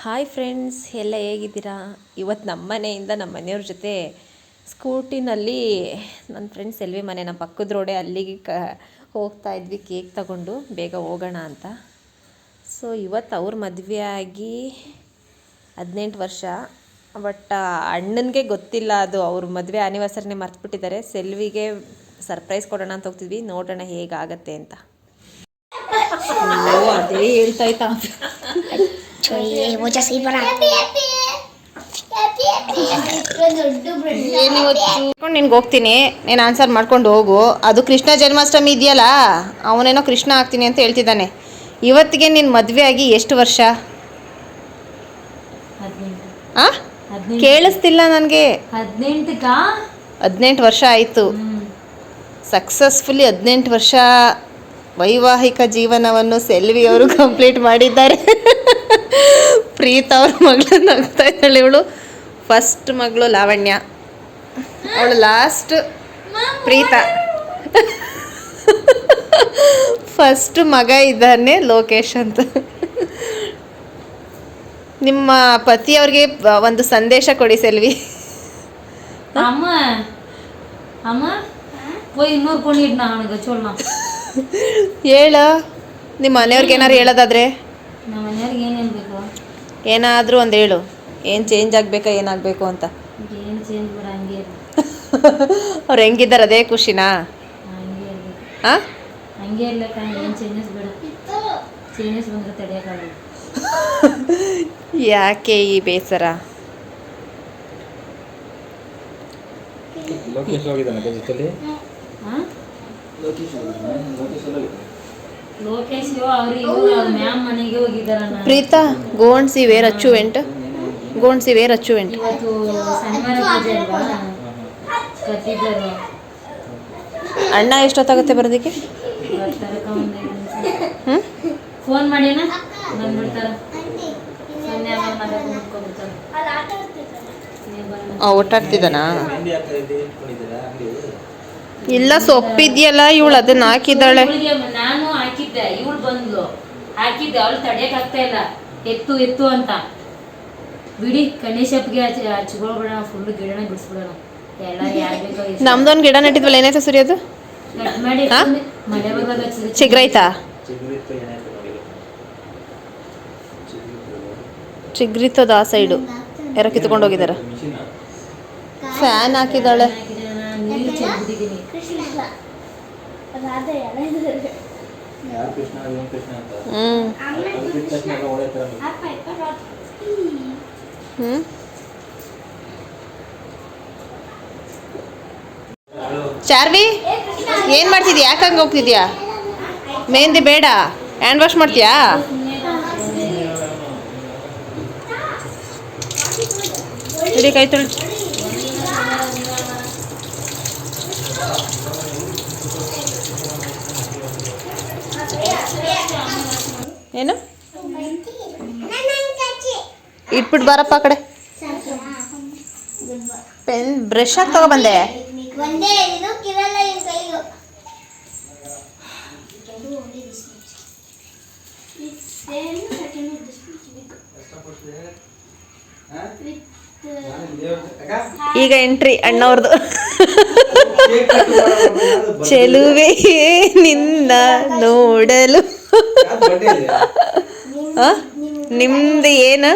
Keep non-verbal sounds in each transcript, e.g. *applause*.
Hi friends ಎಲ್ಲ ಹೇಗಿದ್ದೀರಾ? ಇವತ್ತು ನಮ್ಮ ಮನೆಯಿಂದ ನಮ್ಮ ಮನೆಯವ್ರ ಜೊತೆ ಸ್ಕೂಟಿನಲ್ಲಿ ನನ್ನ ಫ್ರೆಂಡ್ಸ್ ಎಲ್ವಿ ಮನೆ ನಮ್ಮ ಪಕ್ಕದ ರೋಡೆ ಅಲ್ಲಿಗೆ ಕ, ಹೋಗ್ತಾ ಇದ್ವಿ ಕೇಕ್ ತಗೊಂಡು. ಬೇಗ ಹೋಗೋಣ ಅಂತ. ಸೊ ಇವತ್ತು ಅವ್ರ ಮದುವೆ ಆಗಿ ಹದಿನೆಂಟು ವರ್ಷ. ಬಟ್ ಅಣ್ಣನಿಗೆ ಗೊತ್ತಿಲ್ಲ ಅದು. ಅವ್ರ ಮದುವೆ ಆ್ಯನಿವರ್ಸರಿನೇ ಮರ್ತುಬಿಟ್ಟಿದ್ದಾರೆ ಸೆಲ್ವಿಗೆ ಸರ್ಪ್ರೈಸ್ ಕೊಡೋಣ ಅಂತ ಹೋಗ್ತಿದ್ವಿ. ನೋಡೋಣ ಹೇಗಾಗತ್ತೆ ಅಂತ. ಅದೇ ಹೇಳ್ತಾ Oye, voy a seguir para. ನಿನ್ಗೆ ಹೋಗ್ತೀನಿ ನೀನು ಆನ್ಸರ್ ಮಾಡ್ಕೊಂಡು ಹೋಗು. ಅದು ಕೃಷ್ಣ ಜನ್ಮಾಷ್ಟಮಿ ಇದೆಯಲ್ಲ ಅವನೇನೋ ಕೃಷ್ಣ ಆಗ್ತೀನಿ ಅಂತ ಹೇಳ್ತಿದ್ದಾನೆ. ಇವತ್ತಿಗೆ ನಿನ್ನ ಮದುವೆ ಆಗಿ ಎಷ್ಟು ವರ್ಷ? ಆ? ಕೇಳಿಸ್ತಿಲ್ಲ ನನಗೆ. ಹದಿನೆಂಟು ವರ್ಷ ಆಯಿತು. ಸಕ್ಸಸ್ಫುಲಿ ಹದಿನೆಂಟು ವರ್ಷ ವೈವಾಹಿಕ ಜೀವನವನ್ನು ಸೆಲ್ವಿ ಅವರು ಕಂಪ್ಲೀಟ್ ಮಾಡಿದ್ದಾರೆ. ಪ್ರೀತ ಅವ್ರ ಮಗಳು ನಗ್ತಾ ಇದ್ದಾಳೆ ಇವಳು ಫಸ್ಟ್ ಮಗಳು ಲಾವಣ್ಯ. ಅವಳು ಲಾಸ್ಟ್ ಪ್ರೀತ. ಫಸ್ಟ್ ಮಗ ಇದ್ದಾನೆ ಲೋಕೇಶ್ ಅಂತ. ನಿಮ್ಮ ಪತಿ ಪತಿಯವ್ರಿಗೆ ಒಂದು ಸಂದೇಶ ಕೊಡಿ ಸೆಲ್ವಿ. ಅಮ್ಮ ಅಮ್ಮ ಹೇಳ ನಿಮ್ಮ ಮನೆಯವ್ರಿಗೆ ಏನಾರು ಹೇಳೋದಾದ್ರೆ. ನಮ್ಮ ಮನೆಯವ್ರಿಗೆ ಏನೇನು ಏನಾದರೂ ಒಂದು ಹೇಳು. ಏನು ಚೇಂಜ್ ಆಗಬೇಕಾ ಏನಾಗಬೇಕು ಅಂತ. ಏನು ಚೇಂಜ್ ಹಂಗೆ *laughs* ಅವ್ರು ಹೆಂಗಿದ್ದಾರೆ ಅದೇ ಖುಷಿನಾ? ಹಂಗೆ ಇರ್ಬೇಕು ಹಾಂ? ಹಂಗೆ ಇರ್ಲಕ್ಕ ಏನು ಚೇಂಜಸ್ ಬೇಡ. ಚೇಂಜಸ್ ಬಂದ್ರೆ ತಡೆಯೋಕ್ಕಾಗಲ್ಲ. ಯಾಕೆ ಈ ಬೇಸರ? ಲೋಕೇಶ್ ಹೋಗಿದ್ದಾನೆ ಅದ್ರ ಜೊತೆಲಿ? ಹಾಂ? ಲೋಕೇಶ್ ಲೋಕೇಶ್ ಅವ್ರು ಮ್ಯಾಮ್ ಮನೆಗೆ ಹೋಗಿದ್ದಾರಣ್ಣ. Preetha gone see where Achu ಗೋಣ್ಸಿ gone see where ಅಚ್ಚುವೆಂಟ್ ಇವತ್ತು ಶನಿವಾರ ಪೂಜೆ ಅಲ್ವಾ? ಕತ್ತಿದ್ದರು ಅಣ್ಣ ಎಷ್ಟೊತ್ತಾಗುತ್ತೆ ಬರೋದಕ್ಕೆ? ಹ್ಞೂ ಫೋನ್ ಮಾಡಿನ ಬಂದ್ಬಿಡ್ತಾರ ಸೊನ್ನೆ ಆಮೇಲೆ ಒಟ್ಟಾಡ್ತಿದ್ದಾನಾ? ಇಲ್ಲ ಸೊಪ್ಪಿದ್ಯಲ್ಲ ಇವಳು ಅದನ್ನ ಹಾಕಿದ್ದಾಳೆ. ನಾನು ಹಾಕಿದ್ದೆ ಇವಳು ಬಂದ್ಲು. ಹಾಕಿದ್ದೆ ಅವಳು ತಡಿಯಕ್ಕೆ ಆಗ್ತಾ ಇಲ್ಲ. ಎತ್ತು ಎತ್ತು ಅಂತ. ಬಿಡಿ ಗಣೇಶಪ್ಗೆ ಹಚ್ಕೊಳ್ಬಿಡೋಣ ಫುಲ್ ಗಿಡನ ಬಿಡಿಸ್ಬಿಡೋಣ. ಎಲ್ಲ ಯಾರು ಬೇಕೋ ಎಷ್ಟು ನಮ್ದೊಂದು ಗಿಡ ನೆಟ್ಟಿದ್ವಲ್ಲ ಏನೈತೆ ಸರಿ ಅದು? ಮಾಡಿ ಮಳೆ ಹಚ್ಚಿದ್ರೆ ಚಿಗ್ರೈತಾ ಚಿಗ್ರಿತದ ಆ ಸೈಡು ಯಾರೋ ಕಿತ್ಕೊಂಡು ಹೋಗಿದಾರ. ಫ್ಯಾನ್ ಹಾಕಿದಾಳೆ ಯಾರು ಕೃಷ್ಣ ಏನು ಕೃಷ್ಣ ಅಂತ? ತಕ್ಷಣ ಎಲ್ಲ ಹೊಡೆಯುತ್ತಾರೆ ಹ್ಞೂ ಚಾರ್ವಿ ಏನು ಮಾಡ್ತಿದ್ಯಾ? ಯಾಕೆ ಹಂಗೆ ಹೋಗ್ತಿದ್ಯಾ? ಮೆಹಂದಿ ಬೇಡ. ಹ್ಯಾಂಡ್ ವಾಶ್ ಮಾಡ್ತೀಯಾ? ಇಡೀ ಕೈ ತೊಳಿ ಏನು? ಇಟ್ಬಿಟ್ಟು ಬಾರಪ್ಪ ಆ ಕಡೆ. ಪೆನ್ ಬ್ರಷ್ ಆಗಿ ತಗೊಬಂದೆ. ಬಂದೆ ಇದು ಕಿರಲ್ಲ ಇನ್ ಕೈಗೂ. ಈಗ ಎಂಟ್ರಿ ಅಣ್ಣವ್ರದ್ದು ಚೆಲುವೆ ನಿನ್ನ ನೋಡಲು? ನಿಮ್ದು ಏನು?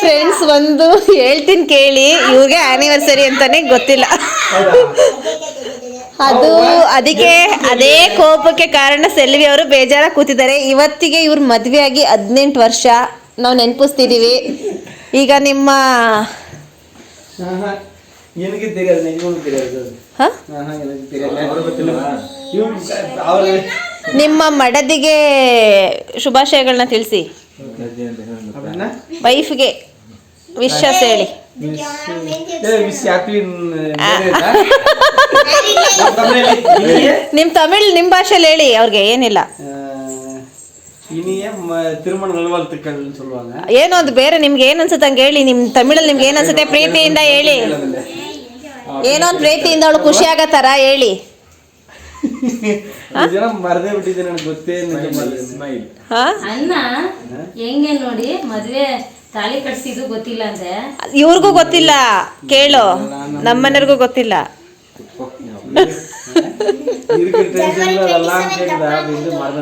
ಫ್ರೆಂಡ್ಸ್ ಒಂದು ಹೇಳ್ತೀನಿ ಕೇಳಿ ಇವ್ರಿಗೆ ಆನಿವರ್ಸರಿ ಅಂತಾನೆ ಗೊತ್ತಿಲ್ಲ. ಅದು ಅದಕ್ಕೆ ಅದೇ ಕೋಪಕ್ಕೆ ಕಾರಣ ಸೆಲ್ವಿ ಅವರು ಬೇಜಾರ ಕೂತಿದ್ದಾರೆ. ಇವತ್ತಿಗೆ ಇವ್ರ ಮದ್ವೆ ಆಗಿ ಹದಿನೆಂಟು ವರ್ಷ. ನಾವು ನೆನಪಿಸ್ತಿದೀವಿ. ಈಗ ನಿಮ್ಮ ನಿಮ್ಮ ಮಡದಿಗೆ ಶುಭಾಶಯಗಳನ್ನ ತಿಳಿಸಿ. ವೈಫ್ಗೆ ವಿಶ್ವಾಸ ಹೇಳಿ. *laughs* ನಿಮ್ ತಮಿಳ್ ನಿಮ್ ಭಾಷೆಲಿ ಹೇಳಿ ಅವ್ರಿಗೆ ಏನಿಲ್ಲ. இனிய ம- திருமண நல்வாழ்த்துக்கள் சொல்லுவாங்க ಏನೋ ಅದು ಬೇರೆ ನಿಮ್ಗೆ ಏನ್ ಅನ್ಸುತ್ತೆ ಹಂಗೆ ಹೇಳಿ ನಿಮ್ ತಮಿಳಲ್ಲಿ ನಿಮ್ಗೆ ಏನ್ ಅನ್ಸುತ್ತೆ ಪ್ರೀತಿಯಿಂದ ಹೇಳಿ ಏನೋ ಒಂದ್ ಪ್ರೀತಿಯಿಂದ ಅವಳು ಖುಷಿ ಆಗತ್ತಾರ ಹೇಳಿ ಜನ ಮರದೇ ಬಿಟ್ಟಿದ್ದೆ ನನಗೆ ಗೊತ್ತೇ ಸ್ಮೈಲ್ ಹಾ ಅನ್ನ ಹೆಂಗೆ ನೋಡಿ ಮದ್ವೆ ತಾಳಿ ಕಟ್ಸಿದ್ದು ಗೊತ್ತಿಲ್ಲ ಅಂತೆ ಇವ್ರಿಗೂ ಗೊತ್ತಿಲ್ಲ ಕೇಳು ನಮ್ಮನೆಯವ್ರಿಗೂ ಗೊತ್ತಿಲ್ಲ ಇದಕ್ಕೆ ಟೆನ್ಷನ್ ಇರೋದಲ್ಲ ಅಂತ ಹೇಳಿದ ಇದು ಮಾಡ್ದ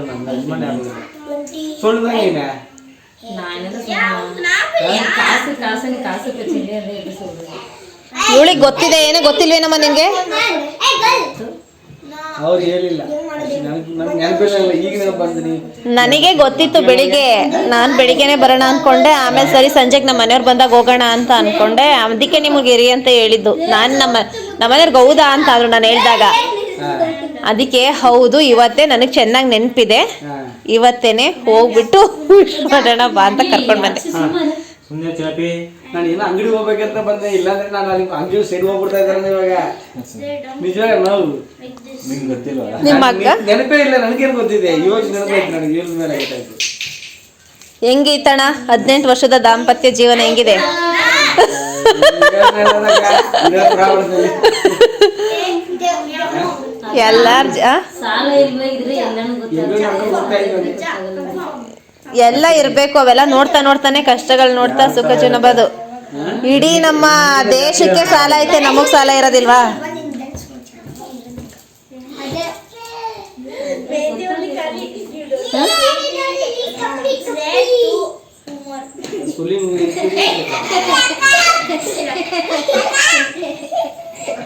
ಇವಳಿಗೆ ಗೊತ್ತಿದೆ ಏನೋ ಗೊತ್ತಿಲ್ವೇನಮ್ಮ ನಿನ್ಗೆ? ಅವ್ರು ಹೇಳಿಲ್ಲ. ನನಗೆ ನನಗೆ ಈಗ ನೆನಪು ಬಂದಿನಿ. ನನಗೆ ಗೊತ್ತಿತ್ತು ಬೆಳಿಗ್ಗೆ. ನಾನು ಬೆಳಿಗ್ಗೆನೆ ಬರೋಣ ಅನ್ಕೊಂಡೆ ಆಮೇಲೆ ಸರಿ ಸಂಜೆಗೆ ನಮ್ಮ ಮನೆಯವ್ರು ಬಂದಾಗ ಹೋಗೋಣ ಅಂತ ಅನ್ಕೊಂಡೆ. ಅದಕ್ಕೆ ನಿಮಗೆ ಇರಿ ಅಂತ ಹೇಳಿದ್ದು. ನಾನು ನಮ್ಮ ನಮ್ಮನೆಯವ್ರಿಗೆ ಹೌದಾ ಅಂತ ಆದ್ರು ನಾನು ಹೇಳಿದಾಗ. ಅದಕ್ಕೆ ಹೌದು ಇವತ್ತೇ ನನಗೆ ಚೆನ್ನಾಗಿ ನೆನಪಿದೆ. ಇವತ್ತೇನೆ ಹೋಗ್ಬಿಟ್ಟು ವಿಶ್ ಮಾಡೋಣ ಬಾ ಅಂತ ಕರ್ಕೊಂಡು ಬಂದೆ. ಸುಮ್ಮನೆ ಚಾಪಿ ನಾನು ಏನೋ ಅಂಗಡಿ ಹೋಗ್ಬೇಕಂತ ಬಂದೆ ಇಲ್ಲಾಂದ್ರೆ ನಾನು ಅಲ್ಲಿ ಅಂಗಡಿ ಸೈಡ್ ಹೋಗ್ಬಿಡ್ತಾ ಇದ್ದಾರೆ ಇವಾಗ. ನಿಜವಾಗ ನಾವು. ನಿಮ್ಗೆ ಗೊತ್ತಿಲ್ಲ ನಿಮ್ಮ ಅಕ್ಕ ನೆನಪೇ ಇಲ್ಲ ನನಗೇನು ಗೊತ್ತಿದೆ? ಇವಾಗ ನೆನಪಾಯ್ತು ನನಗೆ ಇವ್ರ ಮೇಲೆ ಗೊತ್ತಾಯ್ತು ಹೆಂಗೈತಣ ಹದಿನೆಂಟು ವರ್ಷದ ದಾಂಪತ್ಯ ಜೀವನ ಹೆಂಗಿದೆ? ಎಲ್ಲಾರ ಎಲ್ಲೂ ಇರ್ಬೇಕು ಅವೆಲ್ಲ ನೋಡ್ತಾ ನೋಡ್ತಾನೆ ಕಷ್ಟಗಳು ನೋಡ್ತಾ ಸುಖ ಜೀವನ ಬದು ಇಡೀ ನಮ್ಮ ದೇಶಕ್ಕೆ ಸಾಲ ಐತೆ ನಮಗ್ ಸಾಲ ಇರೋದಿಲ್ವಾ?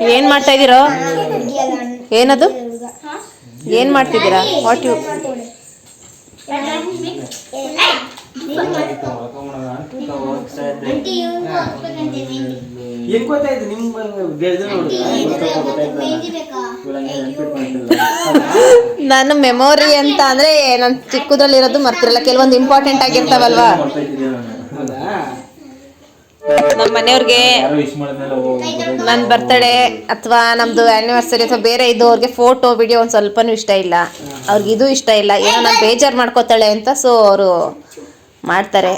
ಏನ್ ಮಾಡ್ತಾ ಇದೀರೋ ಏನದು? ಏನ್ ಮಾಡ್ತಿದ್ದೀರಾ? ವಾಟ್ ಯು ನನ್ನ ಮೆಮೊರಿ ಅಂತ ಅಂದ್ರೆ ನನ್ ಚಿಕ್ಕದ್ರಲ್ಲಿರೋದು ಮರ್ತಿರಲ್ಲ ಕೆಲವೊಂದು ಇಂಪಾರ್ಟೆಂಟ್ ಆಗಿರ್ತಾವಲ್ವಾ? ನಮ್ಮ ಮನೆಯವ್ರಿಗೆ ನನ್ನ ಬರ್ತಡೇ ಅಥವಾ ನಮ್ದು ಆ್ಯನಿವರ್ಸರಿ ಅಥವಾ ಬೇರೆ ಇದು ಅವ್ರಿಗೆ ಫೋಟೋ ವಿಡಿಯೋ ಒಂದು ಸ್ವಲ್ಪನೂ ಇಷ್ಟ ಇಲ್ಲ. ಅವ್ರಿಗೆ ಇದು ಇಷ್ಟ ಇಲ್ಲ. ಏನೋ ನಾನು ಬೇಜಾರು ಮಾಡ್ಕೋತಾಳೆ ಅಂತ ಸೊ ಅವರು ಮಾಡ್ತಾರೆ.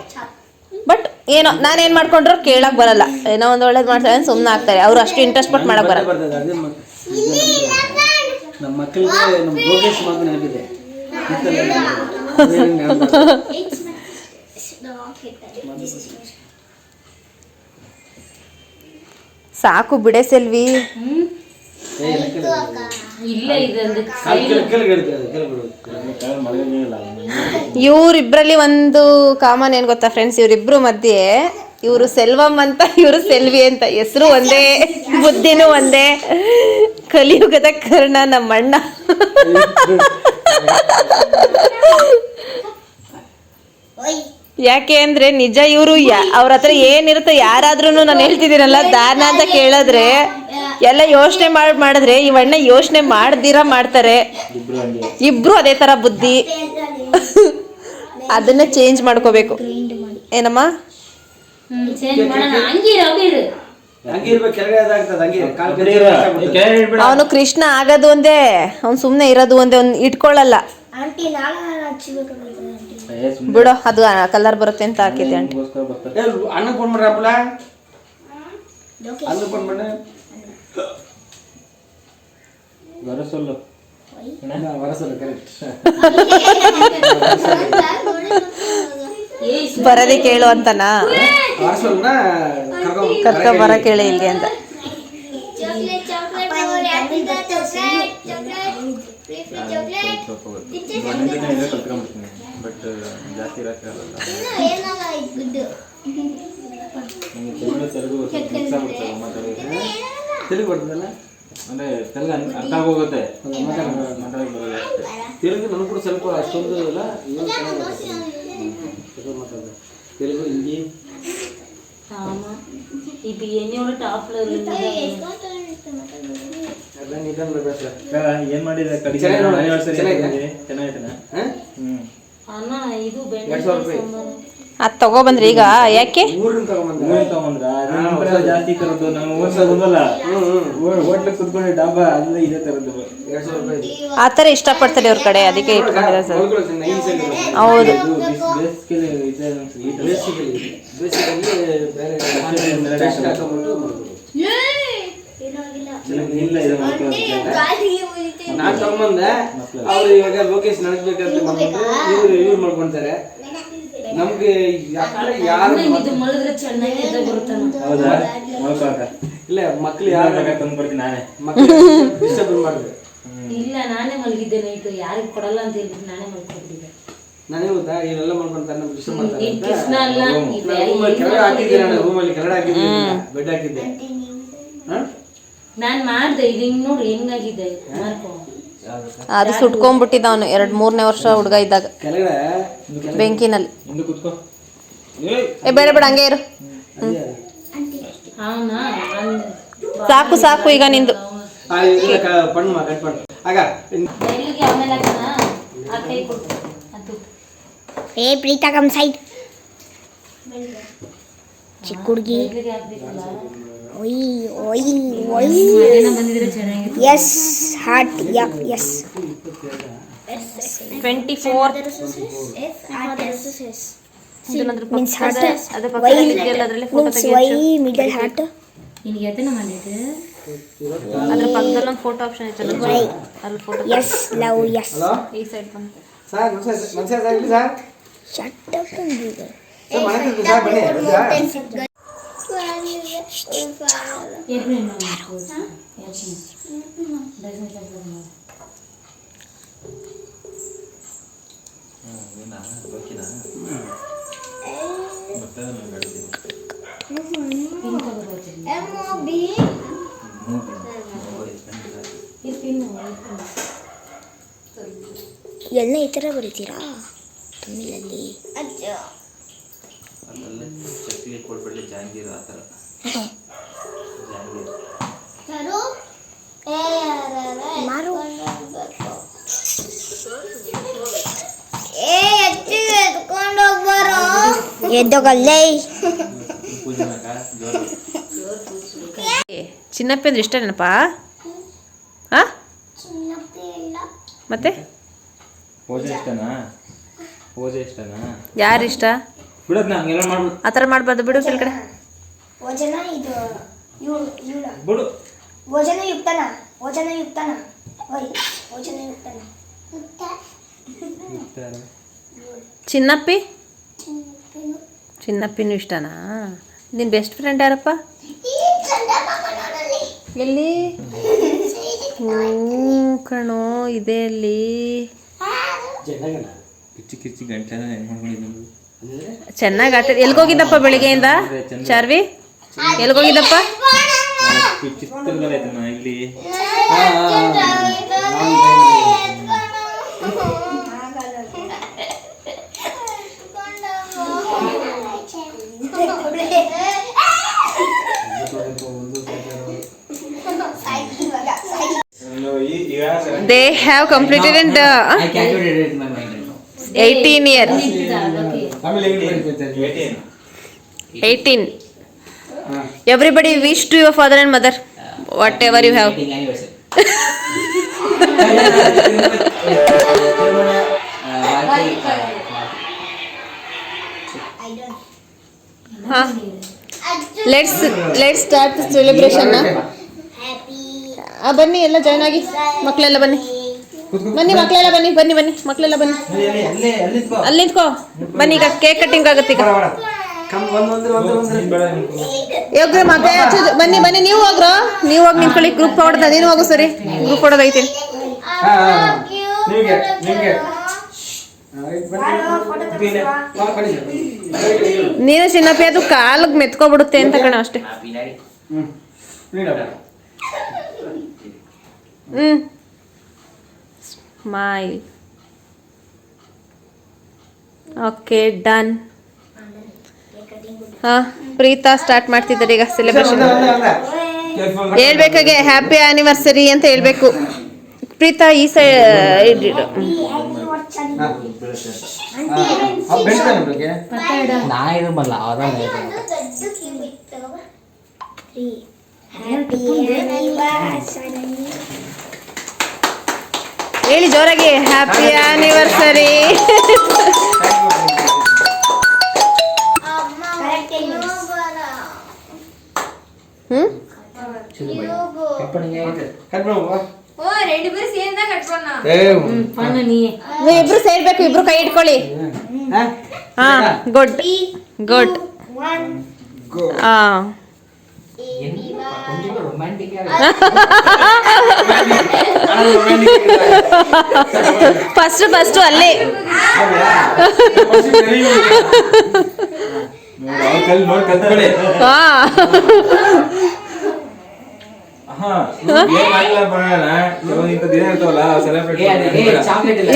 ಬಟ್ ಏನೋ ನಾನು ಏನು ಮಾಡ್ಕೊಂಡ್ರು ಕೇಳಕ್ ಬರಲ್ಲ. ಏನೋ ಒಂದು ಒಳ್ಳೇದು ಮಾಡ್ತಾರೆ ಅಂತ ಸುಮ್ಮನೆ ಆಗ್ತಾರೆ. ಅವ್ರು ಅಷ್ಟು ಇಂಟ್ರೆಸ್ಟ್ ಪಟ್ಟು ಮಾಡಕ್ ಬರಲ್ಲ. ನಮ್ಮ ಮಕ್ಕಳಿಗೆ ನಮ್ಮ ಯೋಗೇಶ್ ಮಾತು ನೆನಪಿದೆ. *laughs* ಕೆಳಗೆ ಬಿಡೆ ಸೆಲ್ವಿ. ಇವ್ರಿಬ್ರಲ್ಲಿ ಒಂದು ಕಾಮನ್ ಏನ್ ಗೊತ್ತಾ ಫ್ರೆಂಡ್ಸ್ ಇವರಿಬ್ರು ಮಧ್ಯೆ ಇವರು ಸೆಲ್ವಂ ಅಂತ ಇವರು ಸೆಲ್ವಿ ಅಂತ ಹೆಸರು ಒಂದೇ ಬುದ್ಧಿನೂ ಒಂದೇ ಕಲಿಯುಗದ ಕರ್ಣ ನಮ್ಮ ಅಣ್ಣ ಯಾಕೆ ಅಂದ್ರೆ ನಿಜ ಇವರು ಅವ್ರ ಹತ್ರ ಏನಿರುತ್ತೆ ಯಾರಾದ್ರೂ ನಾನು ಹೇಳ್ತಿದ್ದೀನಲ್ಲ ದಾನ ಅಂತ ಕೇಳಿದ್ರೆ ಎಲ್ಲ ಯೋಚನೆ ಮಾಡಿ ಮಾಡಿದ್ರೆ ಇವಣ್ಣ ಯೋಚನೆ ಮಾಡ್ದಿರ ಮಾಡ್ತಾರೆ. ಇಬ್ರು ಅದೇ ತರ ಬುದ್ಧಿ. ಅದನ್ನ ಚೇಂಜ್ ಮಾಡ್ಕೋಬೇಕು. ಏನಮ್ಮ. ಅವನು ಕೃಷ್ಣ ಆಗೋದು ಒಂದೇ ಅವ್ನು ಸುಮ್ಮನೆ ಇರೋದು ಒಂದೇ ಅವ್ನು ಇಟ್ಕೊಳ್ಳಲ್ಲ. ಬಿಡು ಅದು ಕಲರ್ ಬರುತ್ತೆ ಅಂತ ಹಾಕಿದ್ದೆ ಆಂಟಿ. ಏ, ಅಣ್ಣ ಫೋನ್ ಮಾಡ್ರಪ್ಪಲ ಅಣ್ಣ ಫೋನ್ ಮಾಡ ಸೊಲ್ಲು ವರಸಲ್ಲ. ಕರೆಕ್ಟ್ ಬರದೇ ಕೇಳು ಅಂತನಾ? ಕರ್ಕ ಬರ ಕೇಳಿ. ಇಲ್ಲಿ ಅಂತ. ಚಾಕ್ಲೇಟ್ ಚಾಕ್ಲೇಟ್ ಬಟ್ ಜಾಸ್ತಿ ಇರೋಕ್ಕಾಗಲ್ಲ ನನಗೆ ತಮಿಳು ತೆಲುಗು ಸ್ವಲ್ಪ ಮಿಕ್ಸ್ ಮಾತಾಡೋದು ತೆಲುಗು ಬರ್ತದಲ್ಲ? ಅಂದ್ರೆ ತೆಲುಗು ಅರ್ಥ ಆಗೋಗುತ್ತೆ. ಮಾತಾಡೋಕೆ ಬರಲ್ಲ ಅಷ್ಟೇ ತೆಲುಗು ನನಗೆ ಕೂಡ ಸ್ವಲ್ಪ ಅಷ್ಟೊಂದು ಇಲ್ಲ. ಇವಾಗ ಚೆನ್ನಾಗಿ ಬರ್ತದೆ. ತೆಲುಗು ಮಾತಾಡ್ದೆ. ತೆಲುಗು ಹಿಂದಿ. ಇದು ಎಣ್ಣೆ ಒಳ ಟಾಪ್ ಏನ್ ಮಾಡಿದೆ? ಕಡಿಮೆ ಚೆನ್ನಾಗಿದೆ ಚೆನ್ನಾಗಿದೆ. ಇದೆ. ಅದು ತಗೊಬಂದ್ರಿ ಈಗ ಯಾಕೆ? ಆತರ ಇಷ್ಟ ಪಡ್ತಾರೆ ತಗೊಂಡ್ರ ಕಡೆ ಜಾಸ್ತಿ ತರದ್ದು ನಾನು ಓದ್ಸ ಬಂದಲ್ಲ. ಹೋಟ್ಲಿಗೆ ಕುತ್ಕೊಂಡು ಡಬ್ಬ ಅಲ್ಲೇ ಇದೇ ತರದ್ದು ಎರಡು ಸಾವಿರ ರೂಪಾಯಿ. ಆ ಥರ ಇಷ್ಟಪಡ್ತಾರೆ ಅವ್ರ ಕಡೆ ಅದಕ್ಕೆ ಇಟ್ಕೊಂಡಿರೋ ಸರ್. ಹೌದು. ಬೇಸಿಗೆಲಿ ಬೇರೆ ನಾನ್ ತಗೊಂಬಂದೆ. ಅವ್ರು ಇವಾಗ ಲೋಕೇಶ್ ನಡ್ಸ್ಬೇಕಂತ ಇವ್ರು ಇವ್ರು ಮಾಡ್ಕೊಂತಾರೆ. ನಮ್ಗೆ ಯಾಕಂದ್ರೆ ಯಾರು ಇಲ್ಲ ಮಕ್ಳು ಯಾರು ಯಾರು ತಂದು ಬರ್ತೀನಿ ನಾನೇ. ಮಕ್ಳು ಡಿಸ್ಟರ್ಬ್ ಮಾಡಿದ್ರೆ ಇಲ್ಲ ನಾನೇ ಮಲಗಿದ್ದೆ ನೈಟ್ ಯಾರಿಗ್ ಕೊಡಲ್ಲ ಅಂತ ಹೇಳ್ಬಿಟ್ಟು ನಾನೇ ಮಲ್ಕೊಂಡಿದ್ದೆ. ನನಗೆ ಗೊತ್ತಾ? ಇವೆಲ್ಲ ಮಾಡ್ಕೊಂತಾರೆ ನಮ್ಗೆ ಡಿಸ್ಟರ್ಬ್ ಮಾಡ್ತಾರೆ ಕೆಳಗಡೆ ಹಾಕಿದ್ದೆ ನಾನು ರೂಮಲ್ಲಿ ಕೆಳಗಡೆ ಹಾಕಿದ್ದೆ ಬೆಡ್ ಹಾಕಿದ್ದೆ. ನಾನು ಮಾಡ್ದೆ ಇದು ಹಿಂಗ್ ನೋಡಿ ಹೆಂಗಾಗಿದೆ? ಮಾರ್ಕೊ ಅದು ಸುಟ್ಕೊಂಡ್ಬಿಟ್ಟಿದ್ದ ಅವನು ಎರಡು ಮೂರನೇ ವರ್ಷ ಹುಡುಗ ಇದ್ದಾಗ. ಕೆಳಗಡೆ ಬೆಂಕಿನಲ್ಲಿ. ಏ ಬೇಡ ಬೇಡ ಹಂಗೆ ಇರು. ಸಾಕು ಸಾಕು ಈಗ ನಿಂದು. ಏ ಪ್ರೀತಾ ಕಮ್ ಸೈಡ್ ಚಿಕ್ಕ ಹುಡುಗಿ. ಒಯ್ ಒಯ್ ಒಯ್ ಎಸ್ ಹಾರ್ಟ್ ಯಾ S twenty four means heart ಅದ್ರ Y means Y middle heart ಅದ್ರ ಪಕ್ಕದಲ್ಲಿ ಒಂದು ಫೋಟೋ ಆಪ್ಷನ್ ಐತಲ್ಲ ವೈ ಅಲ್ಲಿ photo S love S hello ಈ ಸೈಡ್ ಬಂತು ಸರ್ ಮನುಷ್ಯ ಸರ್ ಸಾರ್ ಇಲ್ಲಿ ಸರ್. ಶಟ್ ಅಪ್ ಸರ್ ಮನೆ ಸರ್ ಸಾರ್ ಬನ್ನಿ. ಸಾರ್. ಏಪ್ರಿಲ್ ಎಲ್ಲ ಈ ಥರ ಬರೀತೀರಾ ತಮಿಳಲ್ಲಿ ಚಕ್ಲಿ ಕೊಡ್ಬಿಡ್ಲಿ ಜಾಂಗೀರ್ ಆ ಥರ ಜಾಂಗೀರ್ ಮಾರು ಎದ್ದೋಗಲ್ಲೇ ಪೂಜೆ ಮಾಡಕ ಜೋರು ಚಿನ್ನಪ್ಪಿ ಅಂದ್ರೆ ಇಷ್ಟ ನೆನಪ ಹಾ ಮತ್ತೆ ಪೂಜೆ ಇಷ್ಟನಾ ಪೂಜೆ ಇಷ್ಟನಾ ಯಾರು ಇಷ್ಟ ಹಂಗೆಲ್ಲ ಮಾಡ್ಬಿಡು. ಆ ಥರ ಮಾಡಬಾರ್ದು. ಬಿಡು ಕೆಳಗಡೆ ಭೋಜನ ಇದು ಇವಳು ಇವಳ. ಬಿಡು. ಭೋಜನ ಯುಕ್ತನ ಭೋಜನ ಯುಕ್ತನ. ಓಯ್ ಭೋಜನ ಯುಕ್ತನ. ಚಿನ್ನಪ್ಪಿ? ಚಿನ್ನಪ್ಪಿನೂ. ಇಷ್ಟನಾ? ನಿನ್ನ ಬೆಸ್ಟ್ ಫ್ರೆಂಡ್ ಯಾರಪ್ಪ? ಎಲ್ಲಿ? ಹ್ಞೂ ಕಣೋ ಇದೆ ಅಲ್ಲಿ. ಚೆನ್ನಾಗಣ್ಣ. ಕಿಚ್ಚಿ ಕಿಚ್ಚಿ ಗಂಟೆ ಮಾಡ್ಕೊಂಡಿದ್ದು ಚೆನ್ನಾಗಿ ಆಟ ಎಲ್ಗೋಗಿದ್ದಪ್ಪ ಬೆಳಿಗ್ಗೆಯಿಂದ ಚಾರ್ವಿ ಎಲ್ಗೋಗಿದ್ದಪ್ಪ ಚಿತ್ರದಲ್ಲಿ ಆಯ್ತಣ್ಣ ಇಲ್ಲಿ ಹಾ, ಹಾ, ಹಾ. They have completed and I calculated it in my mind right now. Eighteen year ಆಮೇಲೆ ಹೆಂಗ್ ಬರೀತಾರೆ? ಏಟೀನ್. ಏಯ್ಟೀನ್ ಹಾ. Everybody wish to your father and mother whatever you have Wedding anniversary. *laughs* Tirumala, ಆ, ರಾತ್ರಿ, ಹಾಂ ಲೆಟ್ಸ್ ಲೆಟ್ಸ್ ಸ್ಟಾರ್ಟ್ ಸೆಲೆಬ್ರೇಷನ್ ಬನ್ನಿ ಎಲ್ಲ join ಆಗಿ. ಮಕ್ಕಳೆಲ್ಲ ಬನ್ನಿ. ಬನ್ನಿ ಮಕ್ಕಳೆಲ್ಲ ಬನ್ನಿ ಬನ್ನಿ ಬನ್ನಿ ಮಕ್ಕಳೆಲ್ಲ ಬನ್ನಿ ಅಲ್ಲಿ, ನಿಂತ್ಕೋ. ಬನ್ನಿ ಈಗ ಕೇಕ್ ಕಟ್ಟಿಂಗ್ ಆಗುತ್ತೆ ಈಗ ಯೋಗ್ರಿ ಹಚ್ಚೋದು ಬನ್ನಿ ಬನ್ನಿ ನೀವು ಹೋಗ್ರು ನೀವು ಹೋಗಿ ನಿಂತ್ಕೊಳ್ಳಿ ಗ್ರೂಪ್ ಹೊಡೆದ ನೀನು ಹೋಗು ಸರಿ ಗ್ರೂಪ್ ಹೊಡೆದೈತಿ ಹಾ, ಹಾ, ಹಾ. ನಿಮ್ಗೆ, ನಿಮ್ಗೆ. ಆ, ಆಯ್ತ್ ಬನ್ನಿ. ಇದು ಇದೆ. ಬಾ, ಬನ್ನಿ ಸರ್. ನೀನು ಚಿನ್ನಪ್ಪಿ ಅದು ಕಾಲಿಗೆ ಮೆತ್ಕೊಬಿಡುತ್ತೆ ಅಂತ ಕಣ ಅಷ್ಟೇ ಹ್ಮ್. ಸ್ಮೈಲ್ ಓಕೆ ಡನ್ ಹಾಂ ಪ್ರೀತಾ ಸ್ಟಾರ್ಟ್ ಮಾಡ್ತಿದ್ದಾರೆ ಈಗ ಸೆಲೆಬ್ರೇಷನ್. ಹೇಳ್ಬೇಕಾಗೆ ಹ್ಯಾಪಿ ಆನಿವರ್ಸರಿ ಅಂತ ಹೇಳ್ಬೇಕು ಪ್ರೀತಾ ಈ ಸೈಡ್ ಹಾ. ಹಾ, ಬೆಳ್ತಾನೆ ಬೆಳಗ್ಗೆ. ನಾ ಇರಬಲ್ಲ ಅದಾನೆ ಹೇಳಿ ಜೋರಾಗಿ ಹ್ಯಾಪಿ ಆನಿವರ್ಸರಿ ಹ್ಮ್? ಇಬ್ರು ಸೇರ್ಬೇಕು ಇಬ್ರು ಕೈ ಇಟ್ಕೊಳ್ಳಿ. ಹಾ? ಗುಡ್. ಗುಡ್. ಹಾ ಫಸ್ಟ್ ಫಸ್ಟ್ ಅಲ್ಲಿ.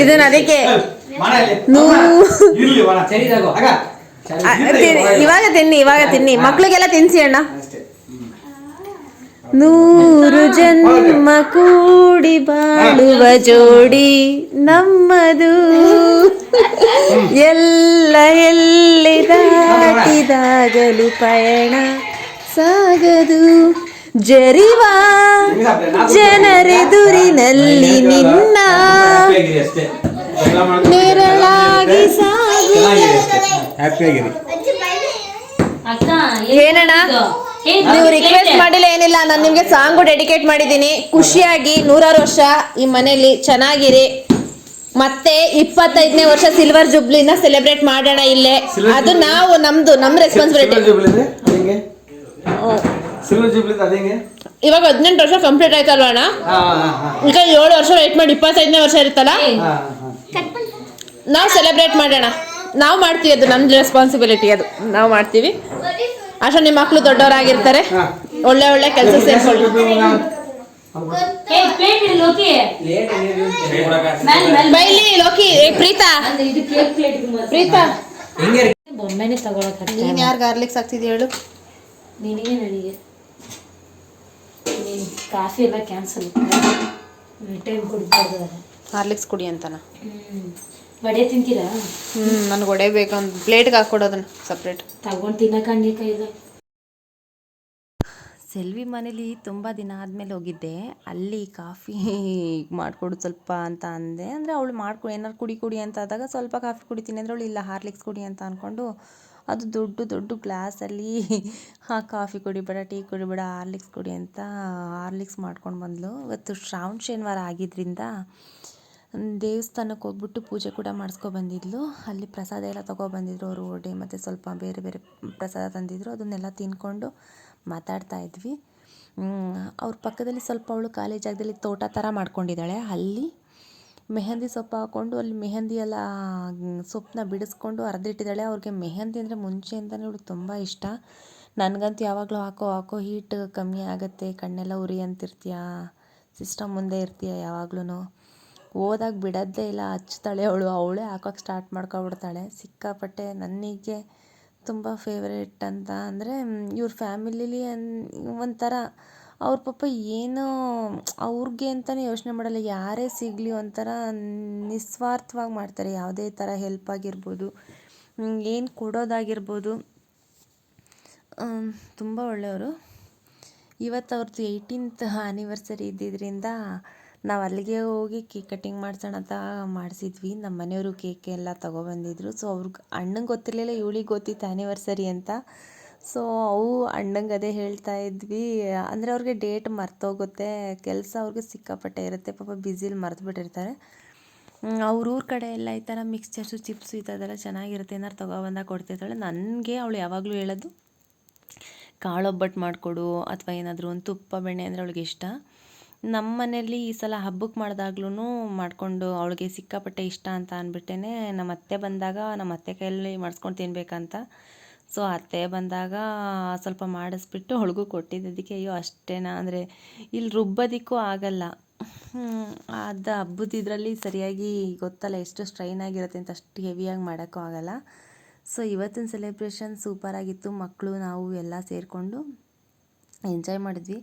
ಇದನ್ನ ಅದಕ್ಕೆ ಇವಾಗ. ತಿನ್ನಿ ಇವಾಗ ತಿನ್ನಿ. ಮಕ್ಳಿಗೆಲ್ಲ ತಿನ್ಸಿ ಅಣ್ಣ. ನೂರು ಜನ್ಮ ಕೂಡಿ ಬಾಳುವ ಜೋಡಿ ನಮ್ಮದು. ಎಲ್ಲ ಎಲ್ಲಿ ದಾಟಿದಾಗಲು ಪಯಣ ಸಾಗದು. ಜರಿವಾ ಜನರೆದುರಿನಲ್ಲಿ ನಿನ್ನ ನೆರಳಾಗಿ ಸಾಗು ಏನಣ್ಣ? ನೀವು ರಿಕ್ವೆಸ್ಟ್ ಮಾಡಿಲ್ಲ ಏನಿಲ್ಲ ನಾನು ನಿಮ್ಗೆ ಸಾಂಗು ಡೆಡಿಕೇಟ್ ಮಾಡಿದ್ದೀನಿ. ಖುಷಿಯಾಗಿ ನೂರಾರು ವರ್ಷ ಈ ಮನೆಯಲ್ಲಿ ಚೆನ್ನಾಗಿರಿ. ಮತ್ತೆ ಇಪ್ಪತ್ತೈದನೇ ವರ್ಷ ಸಿಲ್ವರ್ ಜುಬ್ಲಿನ ಸೆಲೆಬ್ರೇಟ್ ಮಾಡೋಣ ಇಲ್ಲೇ. ಅದು ನಾವು ನಮ್ದು ನಮ್ ರೆಸ್ಪಾನ್ಸಿಬಿಲಿಟಿ ಸಿಲ್ವರ್ ಜೂಬ್ಲಿ ಇದೆ? ಸಿಲ್ವರ್ ಜೂಬ್ಲಿ ಇದೆ, ಅದೇಂಗೆ? ಇವಾಗ ಹದಿನೆಂಟು ವರ್ಷ ಕಂಪ್ಲೀಟ್ ಆಯ್ತಲ್ವಾ ಅಣ್ಣ? ಹಾ, ಹಾ, ಹಾ. ಈಗ ಏಳು ವರ್ಷ ವೇಟ್ ಮಾಡಿ ಇಪ್ಪತ್ತೈದನೇ ವರ್ಷ ಇರುತ್ತಲ್ಲ? ಹಾ, ಹಾ. ನಾವು ಸೆಲೆಬ್ರೇಟ್ ಮಾಡೋಣ. ನಾವು ಮಾಡ್ತೀವಿ ಅದು ನಮ್ದು ರೆಸ್ಪಾನ್ಸಿಬಿಲಿಟಿ ಅದು. ನಾವು ಮಾಡ್ತೀವಿ. ಅಷ್ಟ ನಿಮ್ಮ ಮಕ್ಕಳು ದೊಡ್ಡವರಾಗಿರ್ತಾರೆ. ಒಳ್ಳೆ ಒಳ್ಳೆ ಕೆಲಸ ಸೇರ್ಕೊಳ್ಳಿ. ಬೈಲಿ ಲೋಕಿ ಏ ಪ್ರೀತಾ. ಪ್ರೀತಾ? ಬೊಮ್ಮೆನೆ ತಗೊಳಕ್ ನೀನ್ ಯಾರು ಗಾರ್ಲಿಕ್ಸ್ ಆಗ್ತಿದ್ ಹೇಳು? ನಿನಗೆ ನನಗೆ? ನೀನು ಕಾಫಿ ಎಲ್ಲ ಕ್ಯಾನ್ಸಲ್. ಟೈಮ್ ಹಾರ್ಲಿಕ್ಸ್ ಕುಡಿ ಅಂತಾನ. ಹ್ಮ್. ವಡೆ ತಿಂತೀರಾ? ಹ್ಮ್ ನನ್ಗೆ ಒಡೆ ಬೇಕು ಒಂದು ಪ್ಲೇಟ್ಗೆ ಹಾಕೊಡೋದನ್ನ ಸಪ್ರೇಟ್ ತಗೊಂಡು ಕೈಗ ಸೆಲ್ವಿ ಮನೇಲಿ ತುಂಬ ದಿನ ಆದಮೇಲೆ ಹೋಗಿದ್ದೆ. ಅಲ್ಲಿ ಕಾಫಿ *laughs* ಮಾಡಿಕೊಡು ಸ್ವಲ್ಪ ಅಂತ ಅಂದೆ. ಅಂದರೆ ಅವಳು ಮಾಡ್ಕೊ ಏನಾರು ಕುಡಿ ಕುಡಿ ಅಂತ ಆದಾಗ ಸ್ವಲ್ಪ ಕಾಫಿ ಕುಡಿತೀನಿ ಅಂದರೆ ಅವಳು ಇಲ್ಲ ಹಾರ್ಲಿಕ್ಸ್ ಕುಡಿ ಅಂತ ಅಂದ್ಕೊಂಡು ಅದು ದೊಡ್ಡ ದೊಡ್ಡ ಗ್ಲಾಸಲ್ಲಿ ಆ *laughs* ಕಾಫಿ ಕುಡಿಬೇಡ ಟೀ ಕುಡಿಬೇಡ ಹಾರ್ಲಿಕ್ಸ್ ಕುಡಿ ಅಂತ ಹಾರ್ಲಿಕ್ಸ್ ಮಾಡ್ಕೊಂಡು ಬಂದಳು ಇವತ್ತು ಶ್ರಾವಣ ಶನಿವಾರ ಆಗಿದ್ದರಿಂದ ದೇವಸ್ಥಾನಕ್ಕೆ ಹೋಗ್ಬಿಟ್ಟು ಪೂಜೆ ಕೂಡ ಮಾಡಿಸ್ಕೊಬಂದಿದ್ಲು ಅಲ್ಲಿ ಪ್ರಸಾದ ಎಲ್ಲ ತೊಗೊಬಂದಿದ್ರು ಅವರು ವಡೆ ಮತ್ತು ಸ್ವಲ್ಪ ಬೇರೆ ಬೇರೆ ಪ್ರಸಾದ ತಂದಿದ್ರು. ಅದನ್ನೆಲ್ಲ ತಿನ್ಕೊಂಡು ಮಾತಾಡ್ತಾ ಇದ್ವಿ. ಅವ್ರ ಪಕ್ಕದಲ್ಲಿ ಸ್ವಲ್ಪ ಅವಳು ಖಾಲಿ ಜಾಗದಲ್ಲಿ ತೋಟ ಥರ ಮಾಡ್ಕೊಂಡಿದ್ದಾಳೆ. ಅಲ್ಲಿ ಮೆಹಂದಿ ಸೊಪ್ಪು ಹಾಕ್ಕೊಂಡು ಅಲ್ಲಿ ಮೆಹಂದಿ ಎಲ್ಲ ಸೊಪ್ಪನ್ನ ಬಿಡಿಸ್ಕೊಂಡು ಅರ್ದಿಟ್ಟಿದ್ದಾಳೆ. ಅವ್ರಿಗೆ ಮೆಹಂದಿ ಅಂದರೆ ಮುಂಚೆಯಿಂದಲೇ ಅವಳು ತುಂಬ ಇಷ್ಟ. ನನಗಂತೂ ಯಾವಾಗಲೂ ಹಾಕೋ ಹಾಕೋ ಹೀಟ್ ಕಮ್ಮಿ ಆಗುತ್ತೆ. ಕಣ್ಣೆಲ್ಲ ಉರಿ ಅಂತಿರ್ತೀಯ? ಸಿಸ್ಟಮ್ ಮುಂದೆ ಇರ್ತೀಯ ಯಾವಾಗ್ಲೂ ಹೋದಾಗ ಬಿಡೋದೇ ಇಲ್ಲ. ಹಚ್ತಾಳೆ ಅವಳು ಅವಳೇ ಹಾಕೋಕೆ ಸ್ಟಾರ್ಟ್ ಮಾಡ್ಕೊಬಿಡ್ತಾಳೆ. ಸಿಕ್ಕಾಪಟ್ಟೆ ನನಗೆ ತುಂಬ ಫೇವ್ರೇಟ್ ಅಂತ. ಅಂದರೆ ಇವ್ರ ಫ್ಯಾಮಿಲಿಲಿ ಅನ್, ಒಂಥರ ಅವ್ರ ಪಾಪ ಏನು ಅವ್ರಿಗೆ ಅಂತಲೇ ಯೋಚನೆ ಮಾಡಲ್ಲ. ಯಾರೇ ಸಿಗಲಿ ಒಂಥರ ನಿಸ್ವಾರ್ಥವಾಗಿ ಮಾಡ್ತಾರೆ. ಯಾವುದೇ ಥರ ಹೆಲ್ಪ್ ಆಗಿರ್ಬೋದು ಏನು ಕೊಡೋದಾಗಿರ್ಬೋದು. ತುಂಬ ಒಳ್ಳೆಯವರು. ಇವತ್ತು ಅವ್ರದ್ದು ಏಯ್ಟೀನ್ತ್ ಆ್ಯನಿವರ್ಸರಿ ಇದ್ದಿದ್ದರಿಂದ ನಾವು ಅಲ್ಲಿಗೆ ಹೋಗಿ ಕೇಕ್ ಕಟ್ಟಿಂಗ್ ಮಾಡ್ಸೋಣ ಅಂತ ಮಾಡಿಸಿದ್ವಿ. ನಮ್ಮ ಮನೆಯವರು ಕೇಕ್ ಎಲ್ಲ ತೊಗೊಬಂದಿದ್ರು. ಸೊ ಅವ್ರಿಗೆ ಅಣ್ಣಂಗೆ ಗೊತ್ತಿರಲಿಲ್ಲ, ಇವಳಿಗೆ ಗೊತ್ತಿತ್ತು ಆ್ಯನಿವರ್ಸರಿ ಅಂತ. ಸೊ ಅವು ಅಣ್ಣಂಗೆ ಅದೇ ಹೇಳ್ತಾ ಇದ್ವಿ. ಅಂದರೆ ಅವ್ರಿಗೆ ಡೇಟ್ ಮರ್ತೋಗುತ್ತೆ. ಕೆಲಸ ಅವ್ರಿಗೆ ಸಿಕ್ಕಾಪಟ್ಟೆ ಇರುತ್ತೆ. ಪಾಪ ಮರೆತು ಬಿಟ್ಟಿರ್ತಾರೆ ಅವ್ರ ಊರ ಕಡೆ ಎಲ್ಲ ಈ ಥರ ಮಿಕ್ಸ್ಚರ್ಸು ಚಿಪ್ಸು ಈ ಥರದೆಲ್ಲ ಚೆನ್ನಾಗಿರುತ್ತೆ. ಏನಾರು ತೊಗೊಬಂದಾಗ ಕೊಡ್ತಿರ್ತಾಳೆ ನನಗೆ ಅವಳು ಯಾವಾಗಲೂ ಹೇಳೋದು ಕಾಳೊಬ್ಬಟ್ಟು ಮಾಡಿಕೊಡು, ಅಥವಾ ಏನಾದರೂ ಒಂದು ತುಪ್ಪ, ಬೆಣ್ಣೆ ಅಂದರೆ ಅವಳಿಗೆ ಇಷ್ಟ. ನಮ್ಮ ಮನೆಯಲ್ಲಿ ಈ ಸಲ ಹಬ್ಬಕ್ಕೆ ಮಾಡಿದಾಗ್ಲೂ ಮಾಡಿಕೊಂಡು ಅವಳಿಗೆ ಸಿಕ್ಕಾಪಟ್ಟೆ ಇಷ್ಟ ಅಂತ ಅಂದ್ಬಿಟ್ಟೇ ನಮ್ಮ ಅತ್ತೆ ಬಂದಾಗ ನಮ್ಮ ಅತ್ತೆ ಕೈಯಲ್ಲಿ ಮಾಡಿಸ್ಕೊಂಡು ತಿನ್ಬೇಕಂತ. ಸೊ, ಅತ್ತೆ ಬಂದಾಗ ಸ್ವಲ್ಪ ಮಾಡಿಸ್ಬಿಟ್ಟು ಅವಳಿಗೂ ಕೊಟ್ಟಿದ್ದಕ್ಕೆ ಅಯ್ಯೋ, ಅಷ್ಟೇನಾ? ಅಂದರೆ ಇಲ್ಲಿ ರುಬ್ಬೋದಕ್ಕೂ ಆಗಲ್ಲ. ಅದು ಹಬ್ಬದ ಇದರಲ್ಲಿ ಸರಿಯಾಗಿ ಗೊತ್ತಲ್ಲ, ಎಷ್ಟು ಸ್ಟ್ರೈನ್ ಆಗಿರುತ್ತೆ ಅಂತ ಅಷ್ಟು ಹೆವಿಯಾಗಿ ಮಾಡೋಕ್ಕೂ ಆಗಲ್ಲ. ಸೊ, ಇವತ್ತಿನ ಸೆಲೆಬ್ರೇಷನ್ ಸೂಪರಾಗಿತ್ತು ಮಕ್ಕಳು ನಾವು ಎಲ್ಲ ಸೇರಿಕೊಂಡು ಎಂಜಾಯ್ ಮಾಡಿದ್ವಿ.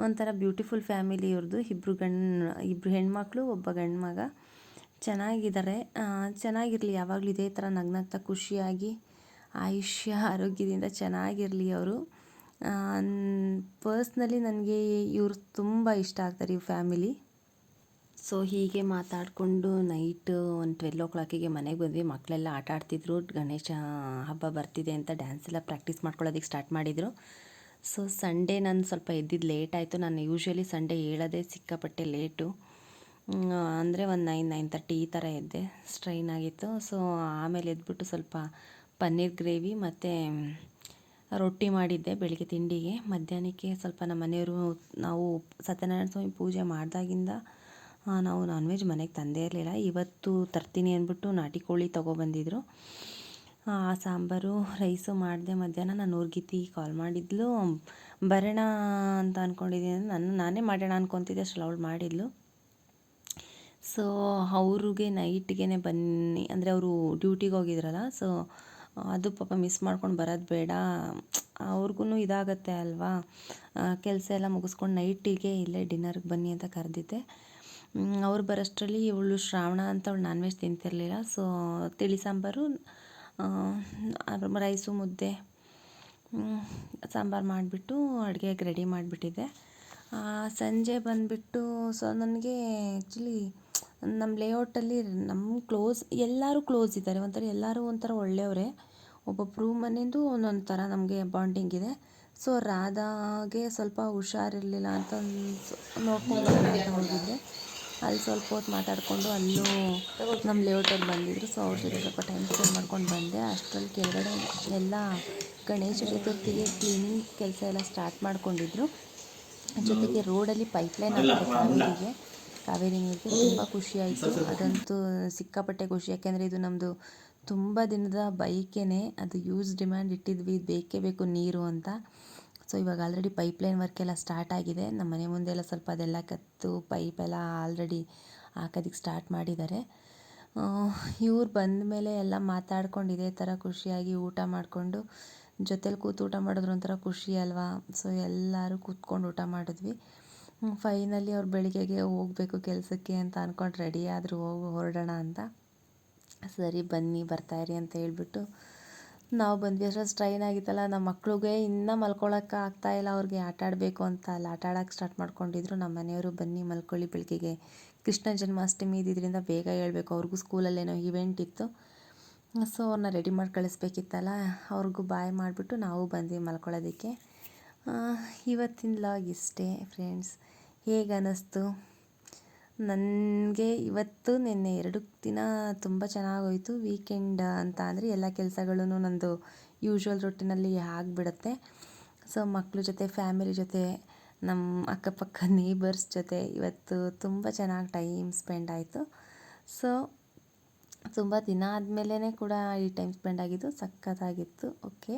ಒಂಥರ ಬ್ಯೂಟಿಫುಲ್ ಫ್ಯಾಮಿಲಿ ಇವ್ರದ್ದು. ಇಬ್ಬರು ಗಂಡು ಇಬ್ಬರು ಹೆಣ್ಮಕ್ಳು, ಒಬ್ಬ ಗಂಡು ಮಗ. ಚೆನ್ನಾಗಿದ್ದಾರೆ. ಚೆನ್ನಾಗಿರಲಿ. ಯಾವಾಗಲೂ ಇದೇ ಥರ ನಗ್ನಗ್ತಾ, ಖುಷಿಯಾಗಿ, ಆಯುಷ್ಯ, ಆರೋಗ್ಯದಿಂದ ಚೆನ್ನಾಗಿರಲಿ ಅವರು. ಪರ್ಸ್ನಲಿ ನನಗೆ ಇವರು ತುಂಬ ಇಷ್ಟ ಆಗ್ತಾರೆ ಇವ್ರ ಫ್ಯಾಮಿಲಿ. ಸೊ, ಹೀಗೆ ಮಾತಾಡಿಕೊಂಡು ನೈಟ್ ಒಂದು ಟ್ವೆಲ್ ಓ ಕ್ಲಾಕಿಗೆ ಮನೆಗೆ ಬಂದ್ವಿ. ಮಕ್ಕಳೆಲ್ಲ ಆಟ ಆಡ್ತಿದ್ರು. ಗಣೇಶ ಹಬ್ಬ ಬರ್ತಿದೆ ಅಂತ ಡ್ಯಾನ್ಸ್ ಎಲ್ಲ ಪ್ರಾಕ್ಟೀಸ್ ಮಾಡ್ಕೊಳ್ಳೋದಕ್ಕೆ ಸ್ಟಾರ್ಟ್ ಮಾಡಿದರು. ಸೊ ಸಂಡೇ ನಾನು ಸ್ವಲ್ಪ ಎದ್ದಿದ್ದು ಲೇಟ್ ಆಯಿತು. ನಾನು ಯೂಶ್ವಲಿ ಸಂಡೇ ಹೇಳೋದೇ ಸಿಕ್ಕಾಪಟ್ಟೆ ಲೇಟು ಅಂದರೆ ಒಂದು ನೈನ್ ನೈನ್ ತರ್ಟಿ ಈ ಥರ ಎದ್ದೆ. ಸ್ಟ್ರೈನ್ ಆಗಿತ್ತು. ಸೊ ಆಮೇಲೆ ಎದ್ಬಿಟ್ಟು ಸ್ವಲ್ಪ ಪನ್ನೀರ್ ಗ್ರೇವಿ ಮತ್ತು ರೊಟ್ಟಿ ಮಾಡಿದ್ದೆ ಬೆಳಿಗ್ಗೆ ತಿಂಡಿಗೆ. ಮಧ್ಯಾಹ್ನಕ್ಕೆ ಸ್ವಲ್ಪ ನಮ್ಮ ಮನೆಯವರು ನಾವು ಸತ್ಯನಾರಾಯಣ ಸ್ವಾಮಿ ಪೂಜೆ ಮಾಡಿದಾಗಿಂದ ನಾವು ನಾನ್ ವೆಜ್ ಮನೆಗೆ ತಂದೇ ಇರಲಿಲ್ಲ. ಇವತ್ತು ತರ್ತೀನಿ ಅಂದ್ಬಿಟ್ಟು ನಾಟಿ ಕೋಳಿ ತೊಗೊಬಂದಿದ್ರು ಆ, ಸಾಂಬಾರು, ರೈಸು ಮಾಡಿದೆ ಮಧ್ಯಾಹ್ನ ನಾನು ಊರ್ಗಿತಿ ಕಾಲ್ ಮಾಡಿದ್ಲು. ಬರೋಣ ಅಂತ ಅಂದ್ಕೊಂಡಿದ್ದೀನಿ ನಾನು, ನಾನೇ ಮಾಡೋಣ ಅನ್ಕೊತಿದ್ದೆ, ಅಷ್ಟರಲ್ಲಿ ಅವಳು ಮಾಡಿದ್ಲು. ಸೊ ಅವ್ರಿಗೆ ನೈಟ್ಗೆ ಬನ್ನಿ, ಅಂದರೆ ಅವರು ಡ್ಯೂಟಿಗೆ ಹೋಗಿದ್ರಲ್ಲ ಸೊ ಅದು ಪಾಪ ಮಿಸ್ ಮಾಡ್ಕೊಂಡು ಬರೋದು ಬೇಡ. ಅವ್ರಿಗೂ ಇದಾಗತ್ತೆ ಅಲ್ವಾ? ಕೆಲಸ ಎಲ್ಲ ಮುಗಿಸ್ಕೊಂಡು ನೈಟಿಗೆ ಇಲ್ಲೇ ಡಿನ್ನರ್ಗೆ ಬನ್ನಿ ಅಂತ ಕರೆದಿದ್ದೆ. ಅವ್ರು ಬರೋಷ್ಟರಲ್ಲಿ ಇವಳು ಶ್ರಾವಣ ಅಂತ ಅವಳು ನಾನ್ ವೆಜ್ ತಿಂತಿರಲಿಲ್ಲ ಸೊ ತಿಳಿ ಸಾಂಬಾರು ರೈಸು, ಮುದ್ದೆ ಸಾಂಬಾರು ಮಾಡಿಬಿಟ್ಟು ಅಡುಗೆಗೆ ರೆಡಿ ಮಾಡಿಬಿಟ್ಟಿದ್ದೆ. ಸಂಜೆ ಬಂದುಬಿಟ್ಟು ಸೊ ನನಗೆ ಆ್ಯಕ್ಚುಲಿ ನಮ್ಮ ಲೇಔಟಲ್ಲಿ ನಮ್ಮ ಕ್ಲೋಸ್ ಎಲ್ಲರೂ ಕ್ಲೋಸ್ ಇದ್ದಾರೆ. ಒಂಥರ ಎಲ್ಲರೂ ಒಂಥರ ಒಳ್ಳೆಯವರೇ. ಒಬ್ಬೊಬ್ಬರು ಮನೆಯದು ಒಂದೊಂದು ಥರ ನಮಗೆ ಬಾಂಡಿಂಗ್ ಇದೆ. ಸೊ ರಾಧಾಗೆ ಸ್ವಲ್ಪ ಹುಷಾರಿರಲಿಲ್ಲ ಅಂತ ನೋಡ್ಕೊಂಡು ಹೋಗಿದ್ದೆ ಅಲ್ಲಿ ಸ್ವಲ್ಪ ಹೊತ್ತು ಮಾತಾಡಿಕೊಂಡು ಅಲ್ಲೂ ನಮ್ಮ ಲೇಔಟಲ್ಲಿ ಬಂದಿದ್ದರು ಸೊ ಅವ್ರ ಜೊತೆ ಸ್ವಲ್ಪ ಟೈಮ್ ಸ್ಪೆಂಡ್ ಮಾಡ್ಕೊಂಡು ಬಂದೆ. ಅಷ್ಟರಲ್ಲಿ ಕೆಳಗಡೆ ಎಲ್ಲ ಗಣೇಶ ಚತುರ್ಥಿಗೆ ಕ್ಲೀನಿಂಗ್ ಕೆಲಸ ಎಲ್ಲ ಸ್ಟಾರ್ಟ್ ಮಾಡ್ಕೊಂಡಿದ್ರು. ಜೊತೆಗೆ ರೋಡಲ್ಲಿ ಪೈಪ್ಲೈನ್ ಹಾಕ್ತಾರೆ ಕಾವೇರಿಗೆ. ಕಾವೇರಿ ನೀರಿಗೆ ತುಂಬ ಖುಷಿ ಆಯಿತು. ಅದಂತೂ ಸಿಕ್ಕಾಪಟ್ಟೆ ಖುಷಿ. ಯಾಕೆಂದರೆ ಇದು ನಮ್ಮದು ತುಂಬ ದಿನದ ಬೈಕೇನೆ ಅದು ಯೂಸ್ ಡಿಮ್ಯಾಂಡ್ ಇಟ್ಟಿದ್ವಿ. ಬೇಕೇ ಬೇಕು ನೀರು ಅಂತ. ಸೊ ಇವಾಗ ಆಲ್ರೆಡಿ ಪೈಪ್ಲೈನ್ ವರ್ಕ್ ಎಲ್ಲ ಸ್ಟಾರ್ಟ್ ಆಗಿದೆ. ನಮ್ಮ ಮನೆ ಮುಂದೆ ಎಲ್ಲ ಸ್ವಲ್ಪ ಅದೆಲ್ಲ ಕತ್ತು ಪೈಪ್ ಎಲ್ಲ ಆಲ್ರೆಡಿ ಹಾಕೋದಕ್ಕೆ ಸ್ಟಾರ್ಟ್ ಮಾಡಿದ್ದಾರೆ. ಇವ್ರು ಬಂದ ಮೇಲೆ ಎಲ್ಲ ಮಾತಾಡ್ಕೊಂಡು ಇದೇ ಥರ ಖುಷಿಯಾಗಿ ಊಟ ಮಾಡಿಕೊಂಡು, ಜೊತೇಲಿ ಕೂತು ಊಟ ಮಾಡಿದ್ರು ಒಂಥರ ಖುಷಿ ಅಲ್ವಾ? ಸೊ ಎಲ್ಲರೂ ಕೂತ್ಕೊಂಡು ಊಟ ಮಾಡಿದ್ವಿ. ಫೈನಲಿ ಅವ್ರು ಬೆಳಿಗ್ಗೆಗೆ ಹೋಗಬೇಕು ಕೆಲಸಕ್ಕೆ ಅಂತ ಅಂದ್ಕೊಂಡು ರೆಡಿ ಆದರೂ, ಹೋಗಿ, ಹೊರಡೋಣ ಅಂತ. ಸರಿ ಬನ್ನಿ ಬರ್ತಾಯಿರಿ ಅಂತ ಹೇಳ್ಬಿಟ್ಟು ನಾವು ಬಂದ್ವಿ ಅಷ್ಟರಲ್ಲಿ ಸ್ಟ್ರೈನ್ ಆಗಿತ್ತಲ್ಲ ನಮ್ಮ ಮಕ್ಳಿಗೆ ಇನ್ನೂ ಮಲ್ಕೊಳಕ್ಕೆ ಆಗ್ತಾಯಿಲ್ಲ ಅವ್ರಿಗೆ ಆಟ ಆಡಬೇಕು ಅಂತ ಅಲ್ಲಿ. ಆಟ ಆಡೋಕ್ಕೆ ಸ್ಟಾರ್ಟ್ ಮಾಡ್ಕೊಂಡಿದ್ರು. ನಮ್ಮ ಮನೆಯವರು ಬನ್ನಿ ಮಲ್ಕೊಳ್ಳಿ ಬೆಳಗ್ಗೆಗೆ ಕೃಷ್ಣ ಜನ್ಮಾಷ್ಟಮಿ ಇದ್ದಿದ್ದರಿಂದ ಬೇಗ ಹೇಳ್ಬೇಕು. ಅವ್ರಿಗೂ ಸ್ಕೂಲಲ್ಲೇನೋ ಇವೆಂಟ್ ಇತ್ತು. ಸೊ ಅವ್ರನ್ನ ರೆಡಿ ಮಾಡಿ ಕಳಿಸ್ಬೇಕಿತ್ತಲ್ಲ, ಅವ್ರಿಗೂ ಬಾಯ್ ಮಾಡಿಬಿಟ್ಟು ನಾವು ಬಂದ್ವಿ ಮಲ್ಕೊಳ್ಳೋದಕ್ಕೆ. ಇವತ್ತಿನ ಲಾಗ್ ಇಷ್ಟೇ ಫ್ರೆಂಡ್ಸ್ ಹೇಗೆ ಅನ್ನಿಸ್ತು ನನಗೆ ಇವತ್ತು ನಿನ್ನೆ ಎರಡು ದಿನ ತುಂಬ ಹೋಯಿತು ವೀಕೆಂಡ್ ಅಂತ ಅಂದರೆ ಎಲ್ಲ ಕೆಲಸಗಳೂ ನಂದು ಯೂಶ್ವಲ್ ರೊಟ್ಟಿನಲ್ಲಿ ಆಗಿಬಿಡುತ್ತೆ. ಸೊ ಮಕ್ಕಳ ಜೊತೆ ಫ್ಯಾಮಿಲಿ ಜೊತೆ ನಮ್ಮ ಅಕ್ಕಪಕ್ಕ ನೇಬರ್ಸ್ ಜೊತೆ ಇವತ್ತು ತುಂಬ ಚೆನ್ನಾಗಿ ಟೈಮ್ ಸ್ಪೆಂಡ್ ಆಯಿತು. ಸೊ ತುಂಬ ದಿನ ಆದಮೇಲೆ ಕೂಡ ಈ ಟೈಮ್ ಸ್ಪೆಂಡ್ ಆಗಿದ್ದು ಸಖತ್ತಾಗಿತ್ತು. ಓಕೆ